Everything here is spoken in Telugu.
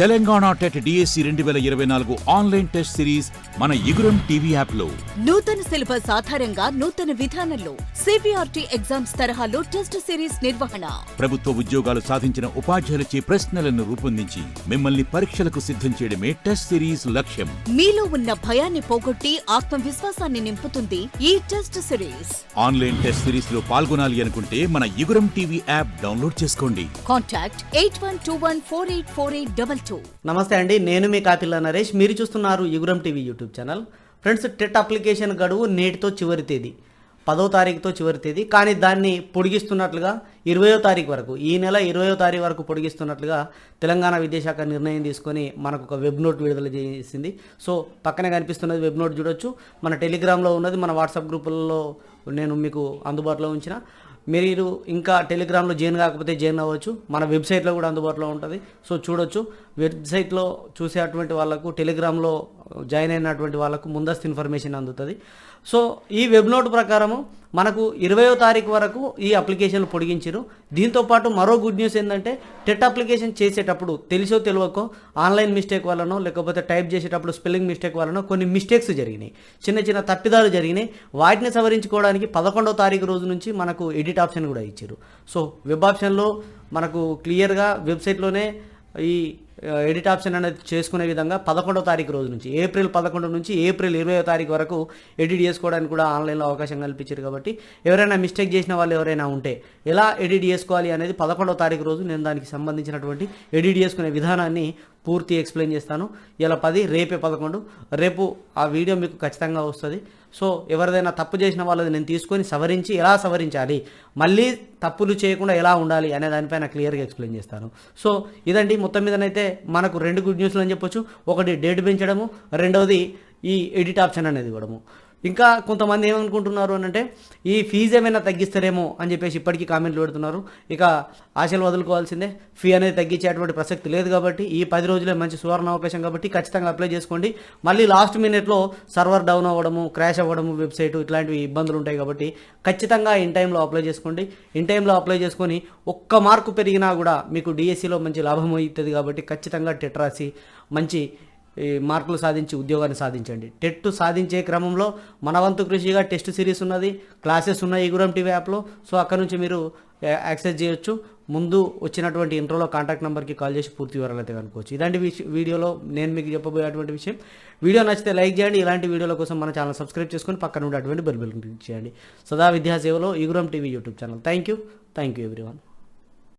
తెలంగాణ టెట్ డిఎస్సి రెండు వేల ఇరవై నాలుగు ఆన్లైన్ టెస్ట్ సిరీస్ మన ఇగురం టీవీ యాప్లో నూతన సిలబస్ ఆధారంగా నూతన విధానంలో సిబిఆర్టీ ఎగ్జామ్స్ తరహాలో టెస్ట్ సిరీస్ నిర్వహణ. ప్రభుత్వ ఉద్యోగాలు సాధించిన ఉపాధ్యాయులచే ప్రశ్నలను రూపొందించి మిమ్మల్ని పరీక్షలకు సిద్ధం చేయడమే టెస్ట్ సిరీస్ లక్ష్యం. మీలో ఉన్న భయాన్ని పోగొట్టి ఆత్మవిశ్వాసాన్ని నింపుతుంది ఈ టెస్ట్ సిరీస్. ఆన్లైన్ టెస్ట్ సిరీస్లో పాల్గొనాలి అనుకుంటే మన ఇగురం టీవీ యాప్ డౌన్లోడ్ చేసుకోండి. Contact eight one two one four eight four eight double two. నమస్తే అండి నేను మీ కాపిల్ల నరేష్. మీరు చూస్తున్నారు Eeguram TV YouTube channel. Friends TET application గడువు నేటితో చివరి తేదీ పదో తారీఖుతో చివరి తేదీ. కానీ దాన్ని పొడిగిస్తున్నట్లుగా ఇరవయో తారీఖు వరకు ఈ నెల ఇరవయో తారీఖు వరకు పొడిగిస్తున్నట్లుగా తెలంగాణ విద్యాశాఖ నిర్ణయం తీసుకొని మనకు ఒక వెబ్ నోట్ విడుదల చేసింది. సో పక్కనే కనిపిస్తున్నది వెబ్ నోట్ చూడొచ్చు. మన టెలిగ్రామ్లో ఉన్నది మన వాట్సాప్ గ్రూపుల్లో నేను మీకు అందుబాటులో ఉంచిన. మీరు ఇంకా టెలిగ్రామ్లో జాయిన్ కాకపోతే జాయిన్ అవ్వచ్చు. మన వెబ్సైట్లో కూడా అందుబాటులో ఉంటుంది. సో చూడొచ్చు. వెబ్సైట్లో చూసేటువంటి వాళ్ళకు టెలిగ్రామ్లో జాయిన్ అయినటువంటి వాళ్ళకు ముందస్తు ఇన్ఫర్మేషన్ అందుతుంది. సో ఈ వెబ్ నోట్ ప్రకారము మనకు ఇరవయో తారీఖు వరకు ఈ అప్లికేషన్లు పొడిగించారు దీంతో పాటు మరో గుడ్ న్యూస్ ఏంటంటే టెట్ అప్లికేషన్ చేసేటప్పుడు తెలిసో తెలియకో ఆన్లైన్ మిస్టేక్ వలనో లేకపోతే టైప్ చేసేటప్పుడు స్పెల్లింగ్ మిస్టేక్ వల్లనో కొన్ని మిస్టేక్స్ జరిగినాయి. చిన్న చిన్న తప్పిదాలు జరిగినాయి. వాటిని సవరించుకోవడానికి పదకొండవ తారీఖు రోజు నుంచి మనకు ఎడిట్ ఆప్షన్ కూడా ఇచ్చారు సో వెబ్ ఆప్షన్లో మనకు క్లియర్గా వెబ్సైట్లోనే ఈ ఎడిట్ ఆప్షన్ అనేది చేసుకునే విధంగా పదకొండవ తారీఖు రోజు నుంచి ఏప్రిల్ పదకొండు నుంచి ఏప్రిల్ ఇరవయో తారీఖు వరకు ఎడిట్ చేసుకోవడానికి కూడా ఆన్లైన్లో అవకాశం కల్పించారు కాబట్టి ఎవరైనా మిస్టేక్ చేసిన వాళ్ళు ఎవరైనా ఉంటే ఎలా ఎడిట్ చేసుకోవాలి అనేది పదకొండవ తారీఖు రోజు నేను దానికి సంబంధించినటువంటి ఎడిట్ చేసుకునే విధానాన్ని పూర్తి ఎక్స్ప్లెయిన్ చేస్తాను. ఇలా పది రేపే పదకొండు. రేపు ఆ వీడియో మీకు ఖచ్చితంగా వస్తుంది. సో ఎవరిదైనా తప్పు చేసిన వాళ్ళది నేను తీసుకొని సవరించి ఎలా సవరించాలి? మళ్ళీ తప్పులు చేయకుండా ఎలా ఉండాలి అనే దానిపైన క్లియర్గా ఎక్స్ప్లెయిన్ చేస్తాను. సో ఇదండి. మొత్తం మీదనైతే మనకు రెండు గుడ్ న్యూస్లు అని చెప్పొచ్చు. ఒకటి డేట్ పెంచడము రెండవది ఈ ఎడిట్ ఆప్షన్ అనేది ఇవ్వడము. ఇంకా కొంతమంది ఏమనుకుంటున్నారు అని అంటే ఈ ఫీజు ఏమైనా తగ్గిస్తారేమో అని చెప్పేసి ఇప్పటికీ కామెంట్లు పెడుతున్నారు. ఇక ఆశలు వదులుకోవాల్సిందే. ఫీ అనేది తగ్గించేటువంటి ప్రసక్తి లేదు కాబట్టి ఈ పది రోజులే మంచి సువర్ణ అవకాశం కాబట్టి ఖచ్చితంగా అప్లై చేసుకోండి. మళ్ళీ లాస్ట్ మినిట్లో సర్వర్ డౌన్ అవ్వడము క్రాష్ అవ్వడము వెబ్సైట్ ఇట్లాంటివి ఇబ్బందులు ఉంటాయి కాబట్టి ఖచ్చితంగా ఇన్ టైంలో అప్లై చేసుకోండి. ఇన్ టైంలో అప్లై చేసుకొని ఒక్క మార్కు పెరిగినా కూడా మీకు డిఎస్సిలో మంచి లాభం అవుతుంది కాబట్టి ఖచ్చితంగా టెట్ రాసి మంచి ఈ మార్కులు సాధించి ఉద్యోగాన్ని సాధించండి. టెట్ సాధించే క్రమంలో మన వంతు కృషిగా టెస్ట్ సిరీస్ ఉన్నది క్లాసెస్ ఉన్నాయి ఈగురం టీవీ యాప్లో. సో అక్కడ నుంచి మీరు యాక్సెస్ చేయొచ్చు. ముందు వచ్చినటువంటి ఇంట్రోలో కాంటాక్ట్ నెంబర్కి కాల్ చేసి పూర్తి వివరాలు అయితే కనుక్కోవచ్చు. ఇలాంటి వీడియోలో నేను మీకు చెప్పబోయేటువంటి విషయం. వీడియో నచ్చితే లైక్ చేయండి. ఇలాంటి వీడియోల కోసం మన ఛానల్ సబ్స్క్రైబ్ చేసుకొని పక్కన ఉండేటువంటి బెల్ బెల్ క్లిక్ చేయండి. సదా విద్యాసేవలో Eeguram TV YouTube channel. Thank you. Thank you everyone.